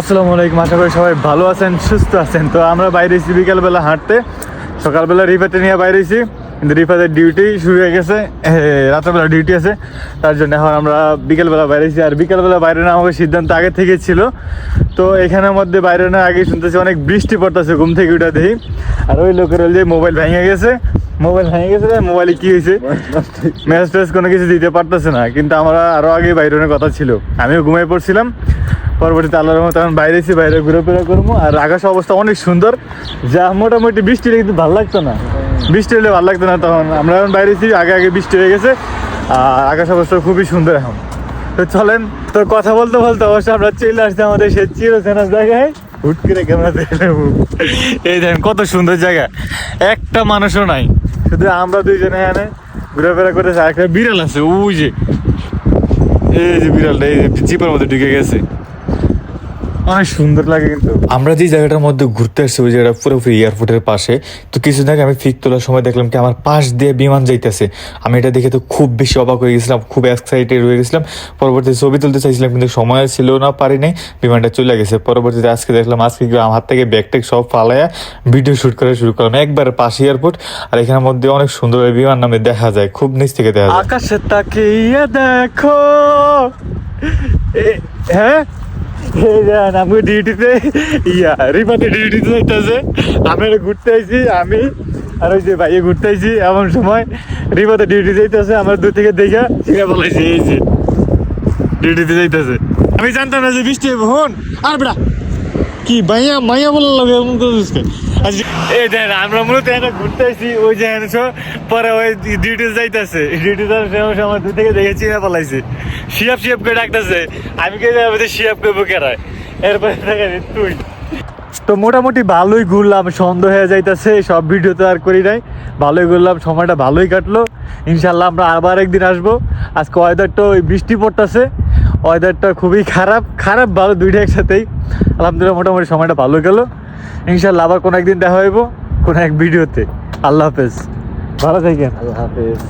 আসসালামু আলাইকুম, আশা করি সবাই ভালো আছেন, সুস্থ আছেন। তো আমরা বাইরে এসেছি বিকালবেলা হাঁটতে। সকালবেলা রিফাতে নিয়ে বাইরে এসেছি কিন্তু রিফাতের ডিউটি শুরু হয়ে গেছে। রাত্রেবেলা ডিউটি আছে, তার জন্য এখন আমরা বিকেলবেলা বাইরে এসেছি আর বিকেলবেলা বাইরে না আমাকে সিদ্ধান্ত আগে থেকে ছিল। তো এখানের মধ্যে বাইরে না, আগে শুনতেছি অনেক বৃষ্টি পড়তেছে, ঘুম থেকে উঠে দেখি। আর ওই লোকের যে মোবাইল ভেঙে গেছে মোবাইল ভেঙে গেছে মোবাইলে কি হয়েছে? মেসেজ টেস কোনো কিছু দিতে পারতেছে না। কিন্তু আমরা আরও আগে বাইরের কথা ছিল। আমিও ঘুমিয়ে পড়ছিলাম। পরবর্তীতে আল্লাহর মতো এখন বাইরে এসে বাইরে ঘুরে ফেরা করব। আর আকাশ অবস্থা অনেক সুন্দর। যা মোটামুটি বৃষ্টি হলে কিন্তু ভালো লাগতো না। বৃষ্টি হলে ভালো লাগতো না তখন। আমরা এখন বাইরে এসেছি আগে আগে বৃষ্টি হয়ে গেছে। আর আকাশ অবস্থা খুবই সুন্দর এখন। তো চলেন, তো কথা বলতে বলতে অবশ্য আমরা চলে আসছি আমাদের সে চিরচেনার জায়গায়। হুট করে ক্যামেরা এই দেখেন কত সুন্দর জায়গা। একটা মানুষও নাই। শুধু আমরা দুইজনে এখানে ঘুরেফেরা করতেছি। আর একটা বিড়াল আছে, ওই যে। এই যে বিড়ালটা, এই যে চিপার মধ্যে ঢুকে গেছে। অনেক সুন্দর লাগে কিন্তু। আমরা যে জায়গাটার মধ্যে ঘুরতে আসছি ওই জায়গাটা পুরোপুরি এয়ারপোর্টের পাশে। তো কিছুদিন আগে আমি ফিক তোলার সময় দেখলাম কি আমার পাশ দিয়ে বিমান যাইতেছে। আমি এটা দেখে তো খুব বেশি অবাক হয়ে গেছিলাম খুব এক্সাইটেড হয়ে গেছিলাম। পরবর্তীতে ছবি তুলতে চাইছিলাম কিন্তু সময় ছিল না পারি নাই বিমানটা চলে গেছে। পরবর্তীতে আজকে দেখলাম আজকে আমার হাত থেকে ব্যাগ ট্যাগ সব ফালাইয়া ভিডিও শুট করা শুরু করলাম। একবার পাশে এয়ারপোর্ট আর এখানের মধ্যে অনেক সুন্দর বিমান নামে দেখা যায় খুব নিচ থেকে দেখা যায়। আকাশে তাকিয়ে দেখো। হ্যাঁ? আমি ডিউটিতে ইয়া রিপাতে ডিউটিতে যাইতেছে। আমি ঘুরতে আইছি আমি আর ওই যে ভাইয়ে ঘুরতে আইছি এমন সময় রিপাতে ডিউটি যাইতেছে আমার দূর থেকে দেখে ছিঁড়ে বলাইছি এই যে ডিউটিতে যাইতেছে। আমি জানতাম না যে বৃষ্টি হবে হন আর বেড়া। কি মাইয়া মাইয়া বলার লাগে এমন করছিস কে? আচ্ছা, এই দেন আমরা মূলত এখানে ঘুরতে আসছি ওই যে পরে ওই ডিউটি যাইতেছে। ডিউটি যাওয়ার আমার দূর থেকে দেখে চিনে পালাইছে শিয়াপ শিয়াপ করে ডাকতেছে। আমি কে যাব শিয়াপ করব কেরায় এরপরে দেখেন তুই? তো মোটামুটি ভালোই ঘুরলাম সন্দেহ হয়ে যাইতেছে সব ভিডিও তো আর করি নাই। ভালোই ঘুরলাম সময়টা ভালোই কাটলো। ইনশাল্লাহ আমরা আবার একদিন আসব। আজকে ওয়েদারটা ওই বৃষ্টি পড়তেছে ওয়েদারটা খুবই খারাপ খারাপ ভালো দুইটা একসাথেই। আলহামদুলিল্লাহ মোটামুটি সময়টা ভালো গেল। ইনশাল্লাহ আবার কোনো একদিন দেখা হইব কোনো এক ভিডিওতে আল্লাহ হাফেজ। ভালো থাকেন। আল্লাহ হাফেজ।